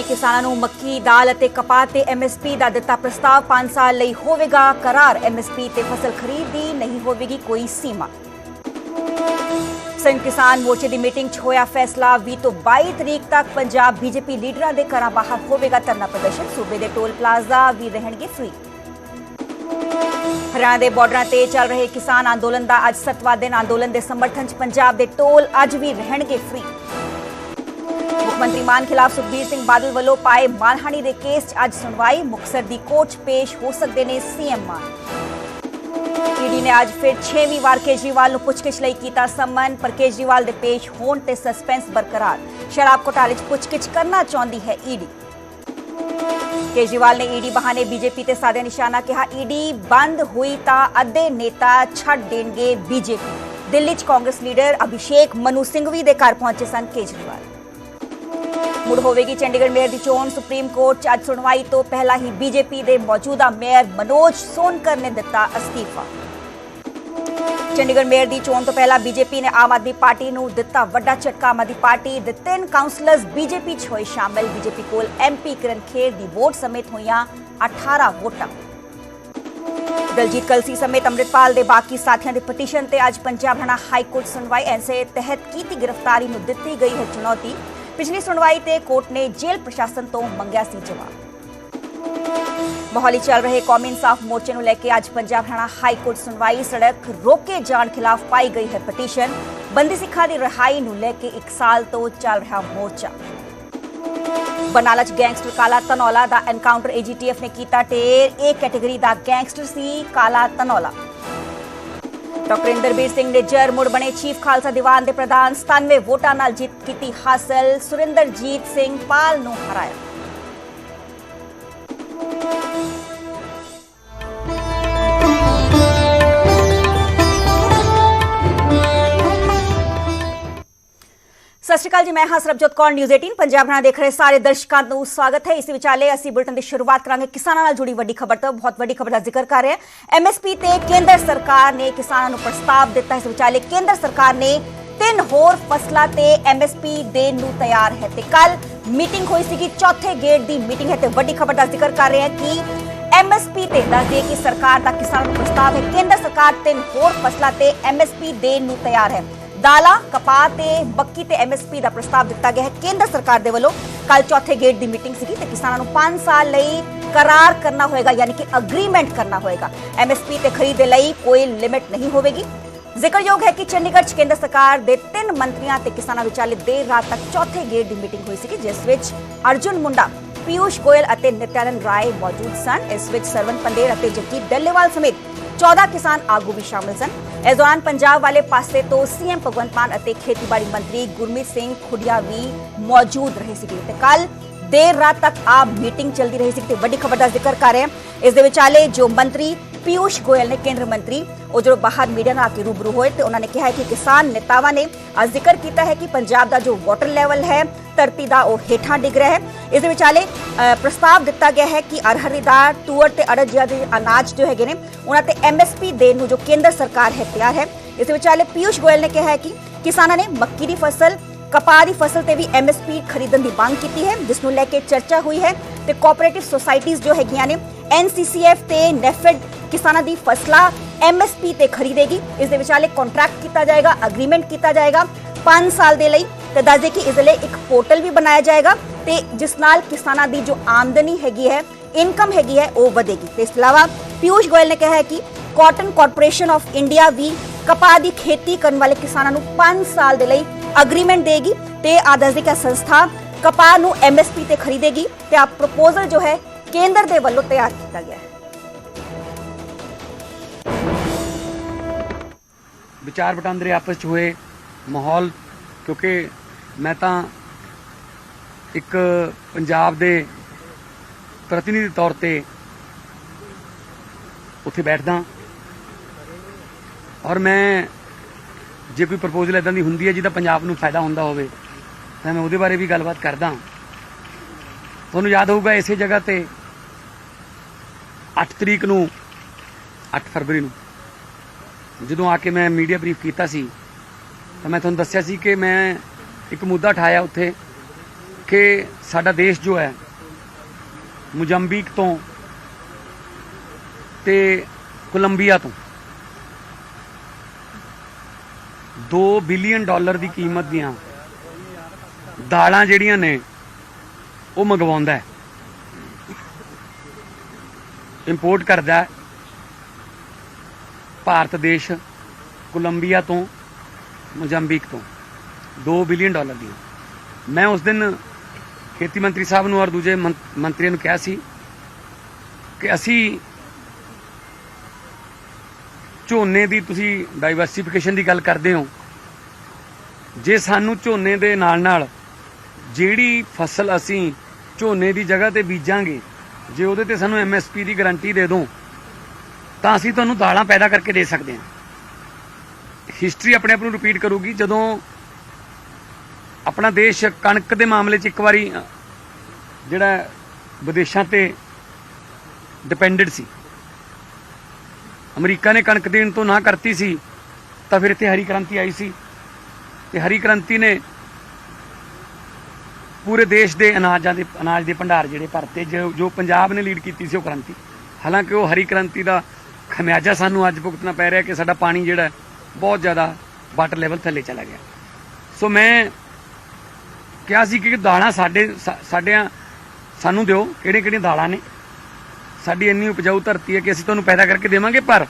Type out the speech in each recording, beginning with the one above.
ਨੇ ਕਿਸਾਨਾਂ ਨੂੰ ਮੱਕੀ, ਦਾਲ ਅਤੇ ਕਪਾਹ ਤੇ ਐਮਐਸਪੀ ਦਾ ਦਿੱਤਾ ਪ੍ਰਸਤਾਵ। 5 ਸਾਲ ਲਈ ਹੋਵੇਗਾ ਕਰਾਰ। ਐਮਐਸਪੀ ਤੇ ਫਸਲ ਖਰੀਦ ਦੀ ਨਹੀਂ ਹੋਵੇਗੀ ਕੋਈ ਸੀਮਾ। ਸੰਯੁਕਤ ਕਿਸਾਨ ਮੋਰਚੇ ਦੀ ਮੀਟਿੰਗ 'ਚ ਹੋਇਆ ਫੈਸਲਾ। 20 ਤੋਂ 22 ਤਰੀਕ ਤੱਕ ਪੰਜਾਬ ਬੀਜੇਪੀ ਲੀਡਰਾਂ ਦੇ ਘਰਾਂ ਬਾਹਰ ਹੋਵੇਗਾ ਧਰਨਾ ਪ੍ਰਦਰਸ਼ਨ। ਸੂਬੇ ਦੇ ਟੋਲ ਪਲਾਜ਼ਾ ਵੀ ਰਹਿਣਗੇ ਫ੍ਰੀ ਹਰਿਆਣਾ ਦੇ ਬਾਰਡਰਾਂ ਤੇ ਚੱਲ ਰਹੇ ਕਿਸਾਨ ਅੰਦੋਲਨ ਦਾ ਅੱਜ ਸੱਤਵਾਂ ਦਿਨ। ਅੰਦੋਲਨ ਦੇ ਸਮਰਥਨ 'ਚ ਪੰਜਾਬ ਦੇ ਟੋਲ ਅੱਜ ਵੀ ਰਹਿਣਗੇ ਫ੍ਰੀ ਮੰਤਰੀ ਮਾਨ ਖਿਲਾਫ ਸੁਖਬੀਰ ਸਿੰਘ ਬਾਦਲ ਵੱਲੋਂ ਪਾਏ ਮਾਨਹਾਨੀ ਦੇ ਕੇਸ 'ਚ ਅੱਜ ਸੁਣਵਾਈ। ਮੁਕਤਸਰ ਦੀ ਕੋਰਟ 'ਚ ਪੇਸ਼ ਹੋ ਸਕਦੇ ਨੇ ਸੀਐਮ ਮਾਨ। ਈਡੀ ਨੇ ਅੱਜ ਫਿਰ 6ਵੀਂ ਵਾਰ ਕੇਜਰੀਵਾਲ ਨੂੰ ਪੁੱਛਗਿੱਛ ਲਈ ਕੀਤਾ ਸਮਨ, ਪਰ ਕੇਜਰੀਵਾਲ ਦੇ ਪੇਸ਼ ਹੋਣ ਤੇ ਸਸਪੈਂਸ ਬਰਕਰਾਰ। ਸ਼ਰਾਬ ਘੋਟਾਲੇ 'ਚ ਪੁੱਛਗਿੱਛ ਕਰਨਾ ਚਾਹੁੰਦੀ ਹੈ ਈਡੀ। ਕੇਜਰੀਵਾਲ ਨੇ ਈਡੀ ਬਹਾਨੇ ਬੀਜੇਪੀ ਤੇ ਸਾਧਿਆ ਨਿਸ਼ਾਨਾ ਕਿਹਾ, ਈਡੀ ਬੰਦ ਹੋਈ ਤਾਂ ਅੱਧੇ ਨੇਤਾ ਛੱਡ ਦੇਣਗੇ ਬੀਜੇਪੀ। ਦਿੱਲੀ 'ਚ ਕਾਂਗਰਸ ਲੀਡਰ ਅਭਿਸ਼ੇਕ ਮਨੂ ਸਿੰਘਵੀ ਦੇ ਘਰ ਪਹੁੰਚੇ ਸਨ ਕੇਜਰੀਵਾਲ। ਮੁੜ ਹੋਵੇਗੀ ਚੰਡੀਗੜ੍ਹ ਮੇਅਰ ਦੀ ਚੋਣ। ਸੁਪਰੀਮ ਕੋਰਟ 'ਚ ਅੱਜ ਸੁਣਵਾਈ ਤੋਂ ਪਹਿਲਾਂ ਹੀ ਬੀਜੇਪੀ ਦੇ ਮੌਜੂਦਾ ਮੇਅਰ ਮਨੋਜ ਸੋਨਕਰ ਨੇ ਦਿੱਤਾ ਅਸਤੀਫਾ। ਚੰਡੀਗੜ੍ਹ ਮੇਅਰ ਦੀ ਚੋਣ ਤੋਂ ਪਹਿਲਾਂ ਬੀਜੇਪੀ ਨੇ ਆਮ ਆਦਮੀ ਪਾਰਟੀ ਨੂੰ ਦਿੱਤਾ ਵੱਡਾ ਝਟਕਾ। ਆਮ ਆਦਮੀ ਪਾਰਟੀ ਦੇ ਤਿੰਨ ਕਾਉਂਸਲਰਸ ਬੀਜੇਪੀ 'ਚ ਹੋਏ ਸ਼ਾਮਲ। ਬੀਜੇਪੀ ਕੋਲ ਐਮਪੀ ਕਿਰਨ ਖੇਰ ਦੀ ਵੋਟ ਸਮੇਤ ਹੋਈਆਂ 18 ਵੋਟਾਂ। ਦਲਜੀਤ ਕਲਸੀ ਸਮੇਤ ਅੰਮ੍ਰਿਤਪਾਲ ਦੇ ਬਾਕੀ ਸਾਥੀਆਂ ਦੇ ਪਟੀਸ਼ਨ ਤੇ ਅੱਜ ਪੰਜਾਬ ਹਰਿਆਣਾ ਹਾਈ ਕੋਰਟ ਸੁਣਵਾਈ। ਐਨਸੇ ਤਹਿਤ ਕੀਤੀ ਗ੍ਰਿਫਤਾਰੀ ਨੂੰ ਦਿੱਤੀ ਗਈ ਹੈ ਚੁਣੌਤੀ। ਪਿਛਲੀ ਸੁਣਵਾਈ ਤੇ ਕੋਰਟ ਨੇ ਜੇਲ੍ਹ ਪ੍ਰਸ਼ਾਸਨ ਤੋਂ ਮੰਗਿਆ ਸੀ ਜਵਾਬ। ਮੋਹਾਲੀ ਚੱਲ ਰਹੇ ਕੌਮੀ ਇਨਸਾਫ ਮੋਰਚੇ ਨੂੰ ਲੈ ਕੇ ਅੱਜ ਪੰਜਾਬ ਹਰਿਆਣਾ ਹਾਈ ਕੋਰਟ ਸੁਣਵਾਈ ਸੜਕ ਰੋਕੇ ਜਾਣ ਖਿਲਾਫ ਪਾਈ ਗਈ ਹੈ ਪਟੀਸ਼ਨ। ਬੰਦੀ ਸਿੱਖਾਂ ਦੀ ਰਿਹਾਈ ਨੂੰ ਲੈ ਕੇ 1 ਸਾਲ ਤੋਂ ਚੱਲ ਰਿਹਾ ਮੋਰਚਾ। ਬਨਾਲਾ ਚ ਗੈਂਗਸਟਰ ਕਾਲਾ ਤਨੌਲਾ ਦਾ ਐਨਕਾਊਂਟਰ ਏਜੀਟੀਐਫ ਨੇ ਕੀਤਾ ਟੇਰ ਇਹ ਕੈਟਾਗਰੀ ਦਾ ਗੈਂਗਸਟਰ ਸੀ ਕਾਲਾ ਤਨੌਲਾ। ਡਾਕਟਰ ਇੰਦਰਬੀਰ ਸਿੰਘ ਨੇ ਜਰ ਮੁੜ ਬਣੇ ਚੀਫ ਖਾਲਸਾ ਦੀਵਾਨ ਦੇ ਪ੍ਰਧਾਨ 97 ਵੋਟਾਂ ਨਾਲ ਜਿੱਤ ਕੀਤੀ ਹਾਸਲ। ਸੁਰਿੰਦਰਜੀਤ ਸਿੰਘ ਪਾਲ ਨੂੰ ਹਰਾਇਆ। ਸਤਿ ਸ਼੍ਰੀ ਅਕਾਲ ਜੀ, ਮੈਂ ਹਾਂ ਸਰਬਜੋਤ ਕੌਰ ਨਿਊਜ਼ 18 ਪੰਜਾਬ ਨਾਲ ਦੇਖ ਰਹੇ ਸਾਰੇ ਦਰਸ਼ਕਾਂ ਨੂੰ ਸਵਾਗਤ ਹੈ। ਇਸ ਵਿਚਾਲੇ ਅਸੀਂ ਬੁਲਟਨ ਦੀ ਸ਼ੁਰੂਆਤ ਕਰਾਂਗੇ। ਕਿਸਾਨਾਂ ਨਾਲ ਜੁੜੀ ਵੱਡੀ ਖਬਰ ਤੋਂ, ਬਹੁਤ ਵੱਡੀ ਖਬਰ ਦਾ ਜ਼ਿਕਰ ਕਰ ਰਹੇ ਹਾਂ। ਐਮਐਸਪੀ ਤੇ ਕੇਂਦਰ ਸਰਕਾਰ ਨੇ ਕਿਸਾਨਾਂ ਨੂੰ ਪ੍ਰਸਤਾਵ ਦਿੱਤਾ। ਇਸ ਵਿਚਾਲੇ ਕੇਂਦਰ ਸਰਕਾਰ ਨੇ ਤਿੰਨ ਹੋਰ ਫਸਲਾਂ ਤੇ ਐਮਐਸਪੀ ਦੇਣ ਨੂੰ ਤਿਆਰ ਹੈ ਤੇ ਕੱਲ ਮੀਟਿੰਗ ਹੋਈ ਸੀਗੀ। ਚੌਥੇ ਗੇਟ ਦੀ ਮੀਟਿੰਗ ਹੈ ਤੇ ਵੱਡੀ ਖਬਰ ਦਾ ਜ਼ਿਕਰ ਕਰ ਰਹੇ ਹਾਂ ਕਿ ਐਮਐਸਪੀ ਤੇ ਦੱਸਦੇ ਕਿ ਸਰਕਾਰ ਦਾ ਕਿਸਾਨ ਨੂੰ ਪ੍ਰਸਤਾਵ ਹੈ। ਕੇਂਦਰ ਸਰਕਾਰ ਤਿੰਨ ਹੋਰ ਫਸਲਾਂ ਤੇ ਐਮਐਸਪੀ ਦੇਣ ਨੂੰ ਤਿਆਰ ਹੈ। ਦਾਲਾਂ, ਕਪਾਹ ਤੇ ਬੱਕੀ ਤੇ ਐਮਐਸਪੀ ਦਾ ਪ੍ਰਸਤਾਵ ਦਿੱਤਾ ਗਿਆ ਹੈ। ਕੇਂਦਰ ਸਰਕਾਰ ਦੇ ਵੱਲੋਂ ਕੱਲ ਚੌਥੇ ਗੇਟ ਦੀ ਮੀਟਿੰਗ ਸੀਗੀ ਤੇ ਕਿਸਾਨਾਂ ਨੂੰ 5 ਸਾਲ ਲਈ ਕਰਾਰ ਕਰਨਾ ਹੋਏਗਾ, ਯਾਨੀ ਕਿ ਅਗਰੀਮੈਂਟ ਕਰਨਾ ਹੋਏਗਾ। ਐਮਐਸਪੀ ਤੇ ਖਰੀਦ ਦੇ ਲਈ ਕੋਈ ਲਿਮਿਟ ਨਹੀਂ ਹੋਵੇਗੀ। ਜ਼ਿਕਰਯੋਗ ਹੈ ਕਿ ਚੰਡੀਗੜ੍ਹ 'ਚ ਕੇਂਦਰ ਸਰਕਾਰ ਦੇ ਤਿੰਨ ਮੰਤਰੀਆਂ ਤੇ ਕਿਸਾਨਾਂ ਵਿਚਾਲੇ ਦੇਰ ਰਾਤ ਤੱਕ ਚੌਥੇ ਗੇਟ ਦੀ ਮੀਟਿੰਗ ਹੋਈ ਸੀ ਜਿਸ ਵਿੱਚ ਅਰਜੁਨ ਮੁੰਡਾ ਪਿਊਸ਼ ਗੋਇਲ ਅਤੇ ਨਿਤਿਆਨੰਦ ਰਾਏ ਮੌਜੂਦ ਸਨ। ਇਸ ਵਿੱਚ ਸਰਵਨ ਪੰਡੇਰ ਅਤੇ ਜਗਜੀਤ ਡੱਲੇਵਾਲ ਸਮੇਤ 14 ਕਿਸਾਨ ਆਗੂ ਵੀ ਸ਼ਾਮਲ ਸਨ। ਇਸ ਦੌਰਾਨ ਪੰਜਾਬ ਵਾਲੇ ਪਾਸੇ ਤੋਂ ਸੀਐਮ ਭਗਵੰਤ ਮਾਨ ਅਤੇ ਖੇਤੀਬਾੜੀ ਮੰਤਰੀ ਗੁਰਮੀਤ ਸਿੰਘ ਖੁੱਡੀਆ ਵੀ ਮੌਜੂਦ ਰਹੇ ਸੀਗੇ ਤੇ ਕੱਲ ਦੇਰ ਰਾਤ ਤੱਕ ਆ ਮੀਟਿੰਗ ਚੱਲਦੀ ਰਹੀ ਸੀ ਤੇ ਵੱਡੀ ਖਬਰ ਦਾ ਜ਼ਿਕਰ ਕਰ ਰਹੇ ਹਾਂ ਇਸ ਦੇ ਵਿਚਾਲੇ ਜੋ ਮੰਤਰੀ ਪਿਊਸ਼ ਗੋਇਲ ਨੇ ਕੇਂਦਰ ਮੰਤਰੀ ਉਹ ਜਦੋਂ ਬਾਹਰ ਮੀਡੀਆ ਨਾਲ ਆ ਕੇ ਰੂਬਰੂ ਹੋਏ ਤੇ ਉਹਨਾਂ ਨੇ ਕਿਹਾ ਕਿ ਕਿਸਾਨ ਨੇਤਾਵਾਂ ਨੇ ਆ ਜ਼ਿਕਰ ਕੀਤਾ ਹੈ ਕਿ ਪੰਜਾਬ ਦਾ ਜੋ ਵਾਟਰ ਲੈਵਲ ਹੈ ਧਰਤੀ ਦਾ ਉਹ ਹੇਠਾਂ ਡਿੱਗ ਰਿਹਾ ਹੈ ਇਸ ਦੇ ਵਿਚਾਲੇ ਪ੍ਰਸਤਾਵ ਦਿੱਤਾ ਗਿਆ ਹੈ ਕਿ ਅਰਹਰ ਦੀ ਦਾਲ ਤੂਅਰ ਤੇ ਅੜਦ ਜਿਹਾ ਅਨਾਜ ਜੋ ਹੈਗੇ ਨੇ ਉਹਨਾਂ ਤੇ ਐਮਐਸਪੀ ਦੇਣ ਨੂੰ ਜੋ ਕੇਂਦਰ ਸਰਕਾਰ ਹੈ ਤਿਆਰ ਹੈ ਇਸ ਦੇ ਵਿਚਾਲੇ ਪਿਊਸ਼ ਗੋਇਲ ਨੇ ਕਿਹਾ ਹੈ ਕਿ ਕਿਸਾਨਾਂ ਨੇ ਮੱਕੀ ਦੀ ਫਸਲ ਕਪਾਹ ਦੀ ਫਸਲ ਤੇ ਵੀ ਐਮਐਸਪੀ ਖਰੀਦਣ ਦੀ ਮੰਗ ਕੀਤੀ ਹੈ ਜਿਸ ਨੂੰ ਲੈ ਕੇ ਚਰਚਾ ਹੋਈ ਹੈ ਤੇ ਕੋਆਪਰੇਟਿਵ ਸੁਸਾਇਟੀਆਂ ਜੋ ਹੈਗੀਆਂ ਨੇ ਐਨਸੀਸੀਐਫ ਤੇ ਨੈਫੈਡ ਕਿਸਾਨਾਂ ਦੀ ਫਸਲਾਂ ਐਮਐਸਪੀ ਤੇ ਖਰੀਦੇਗੀ। ਇਸ ਦੇ ਵਿਚਾਲੇ ਕੰਟਰੈਕਟ ਕੀਤਾ ਜਾਏਗਾ ਅਗਰੀਮੈਂਟ ਕੀਤਾ ਜਾਏਗਾ। 5 ਸਾਲ ਦੇ ਲਈ ਤੇ ਦੱਸਦੇ ਕਿ ਇਸ ਲਈ ਇੱਕ ਪੋਰਟਲ ਵੀ ਬਣਾਇਆ ਜਾਏਗਾ ਤੇ ਜਿਸ ਨਾਲ ਕਿਸਾਨਾਂ ਦੀ ਜੋ ਆਮਦਨੀ ਹੈਗੀ ਹੈ, ਇਨਕਮ ਹੈਗੀ ਹੈ, ਉਹ ਵਧੇਗੀ। ਤੇ ਇਸ ਤੋਂ ਇਲਾਵਾ ਪਿਊਸ਼ ਗੋਇਲ ਨੇ ਕਿਹਾ ਹੈ ਕਿ ਕਾਟਨ ਕਾਰਪੋਰੇਸ਼ਨ ਆਫ ਇੰਡੀਆ ਵੀ ਕਪਾਹ ਦੀ ਖੇਤੀ ਕਰਨ ਵਾਲੇ ਕਿਸਾਨਾਂ ਨੂੰ 5 ਸਾਲ ਦੇ ਲਈ ਅਗਰੀਮੈਂਟ ਦੇਗੀ ਤੇ ਆਦਰਜਿਕ ਸੰਸਥਾ ਕਪਾਹ ਨੂੰ ਐਮਐਸਪੀ ਤੇ ਖਰੀਦੇਗੀ ਤੇ ਆ ਪ੍ਰਪੋਜ਼ਲ ਜੋ ਹੈ ਕੇਂਦਰ ਦੇ ਵੱਲੋਂ ਤਿਆਰ ਕੀਤਾ ਗਿਆ ਹੈ। ਵਿਚਾਰ ਵਟਾਂਦਰੇ ਆਪਸ ਚ ਹੋਏ ਮਾਹੌਲ, ਕਿਉਂਕਿ ਮੈਂ ਤਾਂ ਇੱਕ ਪੰਜਾਬ ਦੇ ਪ੍ਰਤੀਨਿਧੀ ਤੌਰ ਤੇ ਉੱਥੇ ਬੈਠਦਾ ਔਰ ਮੈਂ ਜੇ ਕੋਈ ਪ੍ਰਪੋਜ਼ਲ ਇਦਾਂ ਦੀ ਹੁੰਦੀ ਹੈ ਜਿਹਦਾ ਪੰਜਾਬ ਨੂੰ ਫਾਇਦਾ ਹੁੰਦਾ ਹੋਵੇ, ਤਾਂ ਮੈਂ ਉਹਦੇ ਬਾਰੇ ਵੀ ਗੱਲਬਾਤ ਕਰਦਾ ਤੁਹਾਨੂੰ ਯਾਦ ਹੋਊਗਾ ਇਸੇ ਜਗ੍ਹਾ ਤੇ 8 ਤਰੀਕ ਨੂੰ 8 ਫਰਵਰੀ ਨੂੰ, ਜਦੋਂ ਆ ਕੇ ਮੈਂ ਮੀਡੀਆ ਬਰੀਫ ਕੀਤਾ ਸੀ, ਤਾਂ ਮੈਂ ਤੁਹਾਨੂੰ ਦੱਸਿਆ ਸੀ ਕਿ ਮੈਂ ਇੱਕ ਮੁੱਦਾ ਉਠਾਇਆ ਉੱਥੇ ਕਿ ਸਾਡਾ ਦੇਸ਼ ਜੋ ਹੈ, ਮੁਜੰਬੀਕ ਤੋਂ ਤੇ ਕੋਲੰਬੀਆ ਤੋਂ 2 ਬਿਲੀਅਨ ਡਾਲਰ ਦੀ ਕੀਮਤ ਦੀਆਂ ਦਾਲਾਂ ਜਿਹੜੀਆਂ ਨੇ, ਉਹ ਮੰਗਵਾਉਂਦਾ ਹੈ। ਇੰਪੋਰਟ ਕਰਦਾ ਹੈ। ਭਾਰਤ ਦੇਸ਼ ਕੋਲੰਬੀਆ ਤੋਂ, ਮੋਜ਼ੰਬੀਕ ਤੋਂ 2 ਬਿਲੀਅਨ ਡਾਲਰ ਦੀ ਮੈਂ ਉਸ ਦਿਨ ਖੇਤੀ ਮੰਤਰੀ ਸਾਹਿਬ ਨੂੰ ਔਰ ਦੂਜੇ ਮੰ- ਮੰਤਰੀਆਂ ਨੂੰ ਕਿਹਾ ਸੀ ਕਿ ਅਸੀਂ ਝੋਨੇ ਦੀ ਤੁਸੀਂ ਡਾਈਵਰਸਿਫਿਕੇਸ਼ਨ ਦੀ ਗੱਲ ਕਰਦੇ ਹੋ। ਜੇ ਸਾਨੂੰ ਝੋਨੇ ਦੇ ਨਾਲ ਨਾਲ ਜਿਹੜੀ ਫਸਲ ਅਸੀਂ ਝੋਨੇ ਦੀ ਜਗ੍ਹਾ ਤੇ ਬੀਜਾਂਗੇ, ਜੇ ਉਹਦੇ ਤੇ ਸਾਨੂੰ ਐਮਐਸਪੀ ਦੀ ਗਾਰੰਟੀ ਦੇ ਦੋ, ਤਾਂ ਅਸੀਂ ਤੁਹਾਨੂੰ ਦਾਲਾਂ ਪੈਦਾ ਕਰਕੇ ਦੇ ਸਕਦੇ ਹਾਂ। ਹਿਸਟਰੀ ਆਪਣੇ ਆਪ ਨੂੰ ਰਿਪੀਟ ਕਰੂਗੀ, ਜਦੋਂ ਆਪਣਾ ਦੇਸ਼ ਕਣਕ ਦੇ ਮਾਮਲੇ 'ਚ ਇੱਕ ਵਾਰੀ, ਜਿਹੜਾ ਵਿਦੇਸ਼ਾਂ ਤੇ ਡਿਪੈਂਡਡ ਸੀ। ਅਮਰੀਕਾ ਨੇ ਕਣਕ ਦੇਣ ਤੋਂ ਨਾ ਕਰਤੀ ਸੀ, ਤਾਂ ਫਿਰ ਇੱਥੇ ਹਰੀ ਕ੍ਰਾਂਤੀ ਆਈ ਸੀ। ਤੇ ਹਰੀ ਕ੍ਰਾਂਤੀ ਨੇ ਪੂਰੇ ਦੇਸ਼ ਦੇ ਅਨਾਜਾਂ ਦੇ, ਅਨਾਜ ਦੇ ਭੰਡਾਰ ਜਿਹੜੇ ਭਰਤੇ, ਜੋ ਪੰਜਾਬ ਨੇ ਲੀਡ ਕੀਤੀ ਸੀ ਉਹ ਕ੍ਰਾਂਤੀ। ਹਾਲਾਂਕਿ ਉਹ ਹਰੀ ਕ੍ਰਾਂਤੀ ਦਾ ਖਮਿਆਜਾ ਸਾਨੂੰ ਅੱਜ ਭੁਗਤਣਾ ਪੈ ਰਿਹਾ ਕਿ ਸਾਡਾ ਪਾਣੀ ਜਿਹੜਾ ਬਹੁਤ ਜ਼ਿਆਦਾ ਵਾਟਰ ਲੈਵਲ ਥੱਲੇ ਚਲਾ ਗਿਆ। ਸੋ ਮੈਂ ਕਿਹਾ ਸੀ ਕਿ ਦਾਣਾ ਸਾਡੇ ਸਾਡਿਆਂ, ਸਾਨੂੰ ਦਿਓ ਕਿਹੜੇ ਕਿਹੜੀਆਂ ਦਾਲਾਂ ਨੇ? ਸਾਡੀ ਇੰਨੀ ਉਪਜਾਊ ਧਰਤੀ ਹੈ ਕਿ ਅਸੀਂ ਤੁਹਾਨੂੰ ਪੈਦਾ ਕਰਕੇ ਦੇਵਾਂਗੇ, ਪਰ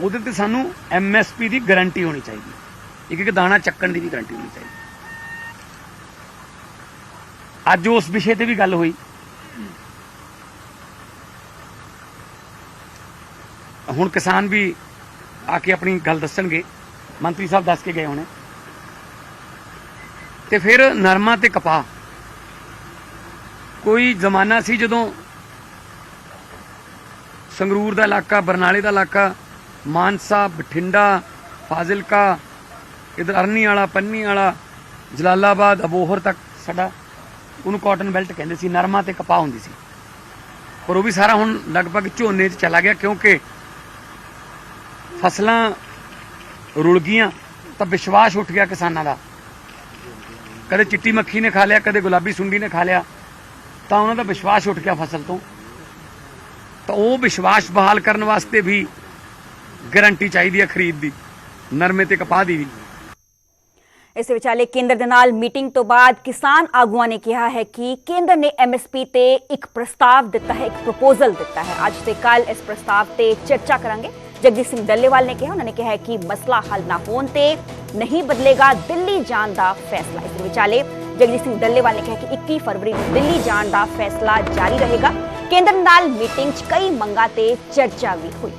ਉਹਦੇ ਤੇ ਸਾਨੂੰ ਐਮਐਸਪੀ ਦੀ ਗਾਰੰਟੀ ਹੋਣੀ ਚਾਹੀਦੀ ਇੱਕ ਇੱਕ ਦਾਣਾ ਚੱਕਣ ਦੀ ਵੀ ਗਰੰਟੀ ਹੋਣੀ ਚਾਹੀਦੀ। ਅੱਜ ਉਸ ਵਿਸ਼ੇ ਤੇ ਵੀ ਗੱਲ ਹੋਈ। ਹੁਣ ਕਿਸਾਨ ਵੀ ਆ ਕੇ ਆਪਣੀ ਗੱਲ ਦੱਸਣਗੇ। ਮੰਤਰੀ ਸਾਹਿਬ ਦੱਸ ਕੇ ਗਏ ਹੋਣੇ। ਤੇ ਫਿਰ ਨਰਮਾ ਤੇ ਕਪਾਹ। ਕੋਈ ਜ਼ਮਾਨਾ ਸੀ ਜਦੋਂ ਸੰਗਰੂਰ ਦਾ ਇਲਾਕਾ, ਬਰਨਾਲੇ ਦਾ ਇਲਾਕਾ, ਮਾਨਸਾ, ਬਠਿੰਡਾ, ਫਾਜ਼ਿਲਕਾ ਇਧਰ ਅਰਨੀ ਵਾਲਾ, ਪੰਨੀ ਵਾਲਾ, ਜਲਾਲਾਬਾਦ, ਅਬੋਹਰ ਤੱਕ ਸਾਡਾ, ਉਹਨੂੰ ਕਾਟਨ ਬੈਲਟ ਕਹਿੰਦੇ ਸੀ, ਨਰਮਾ ਤੇ ਕਪਾਹ ਹੁੰਦੀ ਸੀ। ਪਰ ਉਹ ਵੀ ਸਾਰਾ ਹੁਣ ਲਗਭਗ ਝੋਨੇ 'ਚ ਚਲਾ ਗਿਆ ਕਿਉਂਕਿ ਫਸਲਾਂ ਰੁਲ ਗਈਆਂ, ਤਾਂ ਵਿਸ਼ਵਾਸ ਉੱਠ ਗਿਆ ਕਿਸਾਨਾਂ ਦਾ। ਕਦੇ ਚਿੱਟੀ ਮੱਖੀ ਨੇ ਖਾ ਲਿਆ, ਕਦੇ ਗੁਲਾਬੀ ਸੁੰਡੀ ਨੇ ਖਾ ਲਿਆ, ਤਾਂ ਉਹਨਾਂ ਦਾ ਵਿਸ਼ਵਾਸ ਉੱਠ ਗਿਆ ਫਸਲ ਤੋਂ। ਤਾਂ ਉਹ ਵਿਸ਼ਵਾਸ ਬਹਾਲ ਕਰਨ ਵਾਸਤੇ ਵੀ ਗਾਰੰਟੀ ਚਾਹੀਦੀ ਹੈ ਖਰੀਦ ਦੀ, ਨਰਮੇ ਤੇ ਕਪਾਹ ਦੀ ਵੀ। ਇਸ ਵਿਚਾਲੇ ਕੇਂਦਰ ਦੇ ਨਾਲ ਮੀਟਿੰਗ ਤੋਂ ਬਾਅਦ ਕਿਸਾਨ ਆਗੂਆਂ ਨੇ ਕਿਹਾ ਹੈ ਕਿ ਕੇਂਦਰ ਨੇ ਐਮਐਸਪੀ ਤੇ ਇੱਕ ਪ੍ਰਸਤਾਵ ਦਿੱਤਾ ਹੈ, ਇੱਕ ਪ੍ਰਪੋਜ਼ਲ ਦਿੱਤਾ ਹੈ। ਅੱਜ ਤੇ ਕੱਲ ਇਸ ਪ੍ਰਸਤਾਵ ਤੇ ਚਰਚਾ ਕਰਾਂਗੇ। ਜਗਜੀਤ ਸਿੰਘ ਡੱਲੇਵਾਲ ਨੇ ਕਿਹਾ, ਉਹਨਾਂ ਨੇ ਕਿਹਾ ਹੈ ਕਿ ਮਸਲਾ ਹੱਲ ਨਾ ਹੋਣ ਤੇ ਨਹੀਂ ਬਦਲੇਗਾ ਦਿੱਲੀ ਜਾਣ ਦਾ ਫੈਸਲਾ। ਇਸ ਵਿਚਾਲੇ ਜਗਜੀਤ ਸਿੰਘ ਡੱਲੇਵਾਲ ਨੇ ਕਿਹਾ ਕਿ 21 ਫਰਵਰੀ ਨੂੰ ਦਿੱਲੀ ਜਾਣ ਦਾ ਫੈਸਲਾ ਜਾਰੀ ਰਹੇਗਾ। ਕੇਂਦਰ ਨਾਲ ਮੀਟਿੰਗ 'ਚ ਕਈ ਮੰਗਾਂ ਤੇ ਚਰਚਾ ਵੀ ਹੋਈ।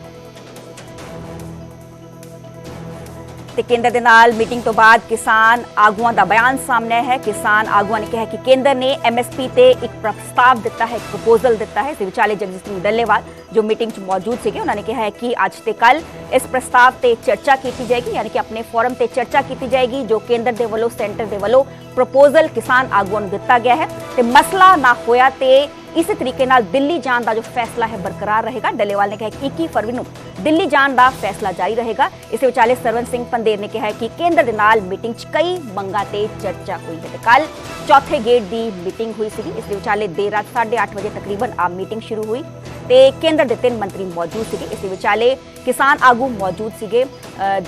ਤੇ ਕੇਂਦਰ ਦੇ ਨਾਲ ਮੀਟਿੰਗ ਤੋਂ ਬਾਅਦ ਕਿਸਾਨ ਆਗੂਆਂ ਦਾ ਬਿਆਨ ਸਾਹਮਣੇ ਹੈ। ਕਿਸਾਨ ਆਗੂਆਂ ਨੇ ਕਿਹਾ ਕਿ ਕੇਂਦਰ ਨੇ ਐਮਐਸਪੀ ਤੇ ਇੱਕ ਪ੍ਰਸਤਾਵ ਦਿੱਤਾ ਹੈ, ਇੱਕ ਪ੍ਰਪੋਜ਼ਲ ਦਿੱਤਾ ਹੈ। ਇਸ ਵਿਚਾਲੇ ਜਗਜੀਤ ਸਿੰਘ ਡੱਲੇਵਾਲ ਜੋ ਮੀਟਿੰਗ 'ਚ ਮੌਜੂਦ ਸੀਗੇ, ਉਹਨਾਂ ਨੇ ਕਿਹਾ ਹੈ ਕਿ ਅੱਜ ਤੇ ਕੱਲ ਇਸ ਪ੍ਰਸਤਾਵ ਤੇ ਚਰਚਾ ਕੀਤੀ ਜਾਏਗੀ, ਯਾਨੀ ਕਿ ਆਪਣੇ ਫੋਰਮ ਤੇ ਚਰਚਾ ਕੀਤੀ ਜਾਏਗੀ, ਜੋ ਕੇਂਦਰ ਦੇ ਵੱਲੋਂ, ਸੈਂਟਰ ਦੇ ਵੱਲੋਂ ਪ੍ਰਪੋਜ਼ਲ ਕਿਸਾਨ ਆਗੂਆਂ ਨੂੰ ਦਿੱਤਾ ਗਿਆ ਹੈ। ਤੇ ਮਸਲਾ ਨਾ ਹੋਇਆ ਤੇ ਇਸੇ ਤਰੀਕੇ ਨਾਲ ਦਿੱਲੀ ਜਾਣ ਦਾ ਜੋ ਫੈਸਲਾ ਹੈ ਬਰਕਰਾਰ ਰਹੇਗਾ। ਡੱਲੇਵਾਲ ਨੇ ਕਿਹਾ ਕਿ 21 ਫਰਵਰੀ ਨੂੰ ਦਿੱਲੀ ਜਾਣ ਦਾ ਫੈਸਲਾ ਜਾਰੀ ਰਹੇਗਾ। ਇਸੇ ਵਿਚਾਲੇ ਸਰਵਨ ਸਿੰਘ ਪੰਦੇਰ ਨੇ ਕਿਹਾ ਕਿ ਕੇਂਦਰ ਦੇ ਨਾਲ ਮੀਟਿੰਗ 'ਚ ਕਈ ਮੰਗਾਂ ਤੇ ਚਰਚਾ ਹੋਈ ਹੈ ਤੇ ਕੱਲ ਚੌਥੇ ਗੇੜ ਦੀ ਮੀਟਿੰਗ ਹੋਈ ਸੀ ਇਸ ਦੇ ਵਿਚਾਲੇ ਦੇਰ ਰਾਤ 8:30 ਵਜੇ ਤਕਰੀਬਨ ਆ ਮੀਟਿੰਗ ਸ਼ੁਰੂ ਹੋਈ ਤੇ ਕੇਂਦਰ ਦੇ ਤਿੰਨ ਮੰਤਰੀ ਮੌਜੂਦ ਸੀਗੇ। ਇਸ ਵਿਚਾਲੇ ਕਿਸਾਨ ਆਗੂ ਮੌਜੂਦ ਸੀਗੇ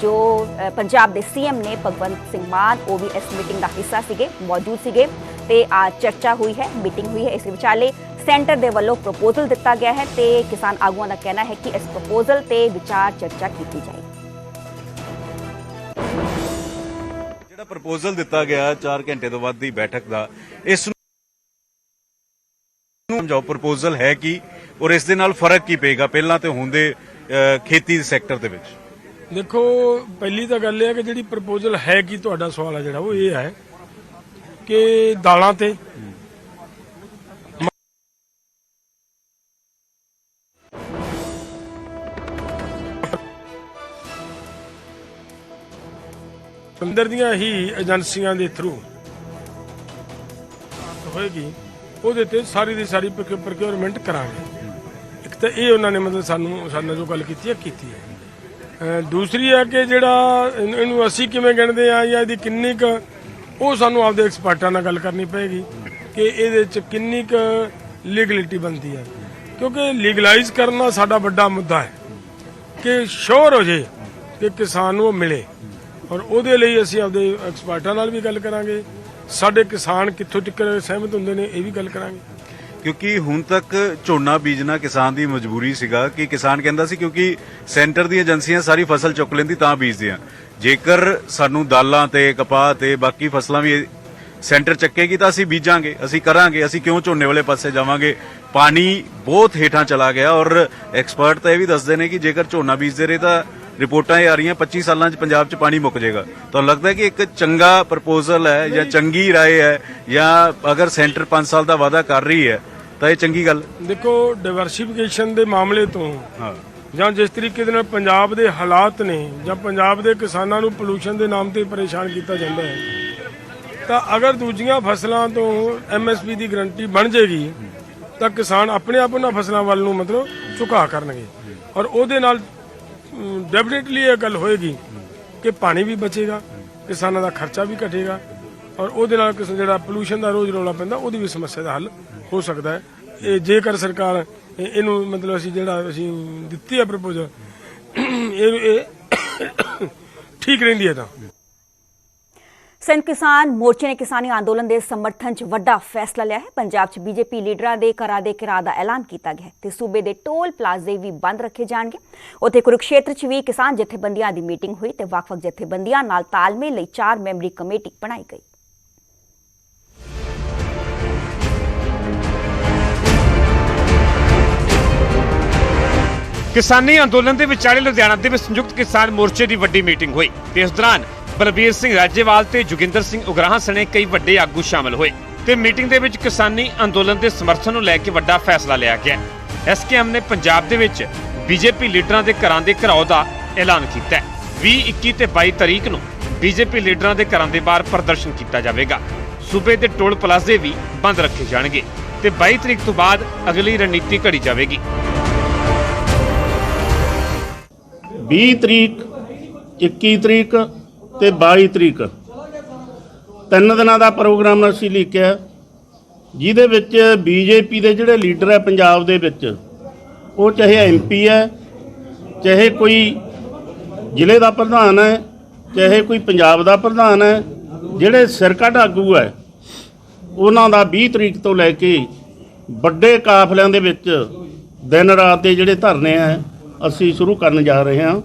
ਜੋ ਪੰਜਾਬ ਦੇ ਸੀਐਮ ਨੇ ਭਗਵੰਤ ਸਿੰਘ ਮਾਨ, ਉਹ ਵੀ ਇਸ ਮੀਟਿੰਗ ਦਾ ਹਿੱਸਾ ਸੀਗੇ, ਮੌਜੂਦ ਸੀਗੇ ਤੇ ਆ ਚਰਚਾ ਹੋਈ ਹੈ, ਮੀਟਿੰਗ ਹੋਈ ਹੈ। ਇਸ ਵਿਚਾਲੇ ਸੈਂਟਰ ਦੇ ਵੱਲੋਂ ਪ੍ਰਪੋਜ਼ਲ ਦਿੱਤਾ ਗਿਆ ਹੈ ਤੇ ਕਿਸਾਨ ਆਗੂਆਂ ਦਾ ਕਹਿਣਾ ਹੈ ਕਿ ਇਸ ਪ੍ਰਪੋਜ਼ਲ ਤੇ ਵਿਚਾਰ ਚਰਚਾ ਕੀਤੀ ਜਾਏਗੀ। ਜਿਹੜਾ ਪ੍ਰਪੋਜ਼ਲ ਦਿੱਤਾ ਗਿਆ 4 ਘੰਟੇ ਤੋਂ ਵੱਧ ਦੀ ਬੈਠਕ ਦਾ ਇਸ ਨੂੰ ਸਮਝਾਓ ਪ੍ਰਪੋਜ਼ਲ ਹੈ ਕੀ ਔਰ ਇਸ ਦੇ ਨਾਲ ਫ਼ਰਕ ਕੀ ਪਏਗਾ ਪਹਿਲਾਂ ਤੇ ਹੁਣ ਦੇ ਅਹ, ਖੇਤੀ ਦੇ ਸੈਕਟਰ ਦੇ ਵਿੱਚ? ਦੇਖੋ ਪਹਿਲੀ ਤਾਂ ਗੱਲ ਇਹ ਹੈ ਕਿ ਜਿਹੜੀ ਪ੍ਰਪੋਜ਼ਲ ਹੈ ਕੀ ਤੁਹਾਡਾ ਸਵਾਲ ਹੈ ਜਿਹੜਾ ਉਹ ਇਹ ਹੈ ਕਿ ਦਾਲਾਂ ਤੇ ਅੰਦਰ ਦੀਆਂ ਹੀ ਏਜੰਸੀਆਂ ਦੇ ਥਰੂ ਹੋਏਗੀ, ਉਹਦੇ ਤੇ ਸਾਰੀ ਦੀ ਸਾਰੀ ਪ੍ਰੋਕਿਉਰਮੈਂਟ ਕਰਾਂਗੇ। ਇੱਕ ਤਾਂ ਇਹ ਉਹਨਾਂ ਨੇ ਮਤਲਬ ਸਾਨੂੰ ਸਾਨੂੰ ਜੋ ਗੱਲ ਕੀਤੀ ਹੈ ਕੀਤੀ ਹੈ। ਦੂਸਰੀ ਹੈ ਕਿ ਜਿਹੜਾ ਇਹਨੂੰ ਅਸੀਂ ਕਿਵੇਂ ਗਿਣਦੇ ਆ ਜਾਂ ਇਹਦੀ ਕਿੰਨੀ ਕੁ, ਉਹ ਸਾਨੂੰ ਆਪਦੇ ਐਕਸਪਰਟਾਂ ਨਾਲ ਗੱਲ ਕਰਨੀ ਪਏਗੀ ਕਿ ਇਹਦੇ ਚ ਕਿੰਨੀ ਕੁ ਲੀਗਲਿਟੀ ਬਣਦੀ ਹੈ। ਕਿਉਂਕਿ ਲੀਗਲਾਈਜ਼ ਕਰਨਾ ਸਾਡਾ ਵੱਡਾ ਮੁੱਦਾ ਹੈ ਕਿ ਸ਼ੋਰ ਹੋ ਜੇ ਕਿ ਕਿਸਾਨ ਨੂੰ ਉਹ ਮਿਲੇ। ਔਰ ਉਹਦੇ ਲਈ ਅਸੀਂ ਆਪਦੇ ਐਕਸਪਰਟਾਂ ਨਾਲ ਵੀ ਗੱਲ ਕਰਾਂਗੇ। ਸਾਡੇ ਕਿਸਾਨ ਕਿੱਥੋਂ ਤੱਕ ਸਹਿਮਤ ਹੁੰਦੇ ਨੇ, ਇਹ ਵੀ ਗੱਲ ਕਰਾਂਗੇ। ਕਿਉਂਕਿ ਹੁਣ ਤੱਕ ਝੋਨਾ ਬੀਜਣਾ ਕਿਸਾਨ ਦੀ ਮਜਬੂਰੀ ਸੀਗਾ ਕਿ ਕਿਸਾਨ ਕਹਿੰਦਾ ਸੀ ਕਿਉਂਕਿ ਸੈਂਟਰ ਦੀਆਂ ਏਜੰਸੀਆਂ ਸਾਰੀ ਫਸਲ ਚੁੱਕ ਲੈਂਦੀ ਤਾਂ ਬੀਜਦੀਆਂ। ਜੇਕਰ ਸਾਨੂੰ ਦਾਲਾਂ ਤੇ, ਕਪਾਹ ਤੇ, ਬਾਕੀ ਫਸਲਾਂ ਵੀ ਸੈਂਟਰ ਚੱਕੇਗੀ ਤਾਂ ਅਸੀਂ ਬੀਜਾਂਗੇ, ਅਸੀਂ ਕਰਾਂਗੇ, ਅਸੀਂ ਕਿਉਂ ਝੋਨੇ ਵਾਲੇ ਪਾਸੇ ਜਾਵਾਂਗੇ? ਪਾਣੀ ਬਹੁਤ ਹੇਠਾਂ ਚਲਾ ਗਿਆ ਔਰ ਐਕਸਪਰਟ ਤਾਂ ਇਹ ਵੀ ਦੱਸਦੇ ਨੇ ਕਿ ਜੇਕਰ ਝੋਨਾ ਬੀਜਦੇ ਰਹੇ ਤਾਂ ਰਿਪੋਰਟਾਂ ਇਹ ਆ ਰਹੀਆਂ 25 ਸਾਲਾਂ 'ਚ ਪੰਜਾਬ 'ਚ ਪਾਣੀ ਮੁੱਕ ਜਾਏਗਾ। ਤੁਹਾਨੂੰ ਲੱਗਦਾ ਕਿ ਇੱਕ ਚੰਗਾ ਪ੍ਰਪੋਜ਼ਲ ਹੈ ਜਾਂ ਚੰਗੀ ਰਾਏ ਹੈ ਜਾਂ ਅਗਰ ਸੈਂਟਰ 5 ਸਾਲ ਦਾ ਵਾਅਦਾ ਕਰ ਰਹੀ ਹੈ ਤਾਂ ਇਹ ਚੰਗੀ ਗੱਲ। ਦੇਖੋ ਡਾਈਵਰਸਿਫਿਕੇਸ਼ਨ ਦੇ ਮਾਮਲੇ ਤੋਂ ਹਾਂ। ਜਾਂ ਜਿਸ ਤਰੀਕੇ ਦੇ ਨਾਲ ਪੰਜਾਬ ਦੇ ਹਾਲਾਤ ਨੇ ਜਾਂ ਪੰਜਾਬ ਦੇ ਕਿਸਾਨਾਂ ਨੂੰ ਪੋਲੂਸ਼ਨ ਦੇ ਨਾਮ ਤੇ ਪਰੇਸ਼ਾਨ ਕੀਤਾ ਜਾਂਦਾ ਹੈ ਤਾਂ ਅਗਰ ਦੂਜੀਆਂ ਫਸਲਾਂ ਤੋਂ ਐਮਐਸਪੀ ਦੀ ਗਰੰਟੀ ਬਣ ਜੇਗੀ ਤਾਂ ਕਿਸਾਨ ਆਪਣੇ ਆਪ ਉਹਨਾਂ ਫਸਲਾਂ ਵੱਲ ਨੂੰ ਮਤਲਬ ਝੁਕਾ ਕਰਨਗੇ। ਔਰ ਉਹਦੇ ਨਾਲ ਡੈਫੀਨਿਟਲੀ ਇਹ ਗੱਲ ਹੋਏਗੀ ਕਿ ਪਾਣੀ ਵੀ ਬਚੇਗਾ, ਕਿਸਾਨਾਂ ਦਾ ਖਰਚਾ ਵੀ ਘਟੇਗਾ ਔਰ ਉਹਦੇ ਨਾਲ ਕਿਸ ਜਿਹੜਾ ਪੋਲੂਸ਼ਨ ਦਾ ਰੋਜ਼ ਰੌਲਾ ਪੈਂਦਾ, ਉਹਦੀ ਵੀ ਸਮੱਸਿਆ ਦਾ ਹੱਲ ਹੋ ਸਕਦਾ ਹੈ। ਇਹ ਜੇਕਰ ਸਰਕਾਰ ਇਹਨੂੰ ਮਤਲਬ ਅਸੀਂ ਜਿਹੜਾ ਅਸੀਂ ਦਿੱਤੀ ਹੈ ਪ੍ਰਪੋਜ਼ਲ ਇਹ ਇਹ ਠੀਕ ਰਹਿੰਦੀ ਹੈ ਤਾਂ। ਸੰਯੁਕਤ ਕਿਸਾਨ ਮੋਰਚੇ ਨੇ ਕਿਸਾਨੀ ਅੰਦੋਲਨ ਦੇ ਸਮਰਥਨ 'ਚ ਵੱਡਾ ਫੈਸਲਾ ਲਿਆ ਹੈ। ਪੰਜਾਬ 'ਚ ਬੀਜੇਪੀ ਲੀਡਰਾਂ ਦੇ ਘਰਾਂ ਦੇ ਕਿਰਾਏ ਦਾ ਐਲਾਨ ਕੀਤਾ ਗਿਆ ਤੇ ਸੂਬੇ ਦੇ ਟੋਲ ਪਲਾਜ਼ੇ ਵੀ ਬੰਦ ਰੱਖੇ ਜਾਣਗੇ। ਉੱਥੇ ਕੁਰੂਕਸ਼ੇਤਰ 'ਚ ਵੀ ਕਿਸਾਨ ਜਥੇਬੰਦੀਆਂ ਦੀ ਮੀਟਿੰਗ ਹੋਈ ਤੇ ਵੱਖ-ਵੱਖ ਜਥੇਬੰਦੀਆਂ ਨਾਲ ਤਾਲਮੇਲ ਲਈ ਚਾਰ ਮੈਂਬਰੀ ਕਮੇਟੀ ਬਣਾਈ ਗਈ। ਕਿਸਾਨੀ ਅੰਦੋਲਨ ਦੇ ਵਿਚਾਲੇ ਲੁਧਿਆਣਾ ਦੇ ਵਿੱਚ ਸੰਯੁਕਤ ਕਿਸਾਨ ਮੋਰਚੇ ਦੀ ਵੱਡੀ ਮੀਟਿੰਗ ਹੋਈ ਤੇ ਇਸ ਦੌਰਾਨ ਬਲਬੀਰ ਸਿੰਘ ਰਾਜੇਵਾਲ ਤੇ ਜੋਗਿੰਦਰ ਸਿੰਘ ਉਗਰਾਹਾਂ ਸਣੇ ਕਈ ਵੱਡੇ ਆਗੂ ਸ਼ਾਮਲ ਹੋਏ ਤੇ ਮੀਟਿੰਗ ਦੇ ਵਿੱਚ ਕਿਸਾਨੀ ਅੰਦੋਲਨ ਦੇ ਸਮਰਥਨ ਨੂੰ ਲੈ ਕੇ ਵੱਡਾ ਫੈਸਲਾ ਲਿਆ ਗਿਆ। ਐਸਕੇਐਮ ਨੇ ਪੰਜਾਬ ਦੇ ਵਿੱਚ ਬੀਜੇਪੀ ਲੀਡਰਾਂ ਦੇ ਘਰਾਂ ਦੇ ਘਰਾਓ ਦਾ ਐਲਾਨ ਕੀਤਾ ਹੈ। 20 21 ਤੇ 22 ਤਰੀਕ ਨੂੰ ਬੀਜੇਪੀ ਲੀਡਰਾਂ ਦੇ ਘਰਾਂ ਦੇ ਬਾਹਰ ਪ੍ਰਦਰਸ਼ਨ ਕੀਤਾ ਜਾਵੇਗਾ। ਸੂਬੇ ਦੇ ਟੋਲ ਪਲਾਜ਼ੇ ਵੀ ਬੰਦ ਰੱਖੇ ਜਾਣਗੇ ਤੇ 22 ਤਰੀਕ ਤੋਂ ਬਾਅਦ ਅਗਲੀ ਰਣਨੀਤੀ ਘੜੀ ਜਾਵੇਗੀ। 20 ਤਰੀਕ 21 ਤਰੀਕ ਤੇ 22 ਤਰੀਕ। ਤਿੰਨ ਦਿਨਾਂ ਦਾ ਪ੍ਰੋਗਰਾਮ ਅਸੀਂ ਲਿਖਿਆ ਜਿਹਦੇ ਵਿੱਚ ਬੀਜੇਪੀ ਦੇ ਜਿਹੜੇ ਲੀਡਰ ਹੈ ਪੰਜਾਬ ਦੇ ਵਿੱਚ, ਉਹ ਚਾਹੇ ਐਮਪੀ ਹੈ, ਚਾਹੇ ਕੋਈ ਜ਼ਿਲ੍ਹੇ ਦਾ ਪ੍ਰਧਾਨ ਹੈ, ਚਾਹੇ ਕੋਈ ਪੰਜਾਬ ਦਾ ਪ੍ਰਧਾਨ ਹੈ, ਜਿਹੜੇ ਸਿਰਕਟ ਆਗੂ ਹੈ, ਉਹਨਾਂ ਦਾ 20 ਤਰੀਕ ਤੋਂ ਲੈ ਕੇ ਵੱਡੇ ਕਾਫਲਿਆਂ ਦੇ ਵਿੱਚ ਦਿਨ ਰਾਤ ਦੇ ਜਿਹੜੇ ਧਰਨੇ ਆ ਅਸੀਂ ਸ਼ੁਰੂ ਕਰਨ ਜਾ ਰਹੇ ਹਾਂ।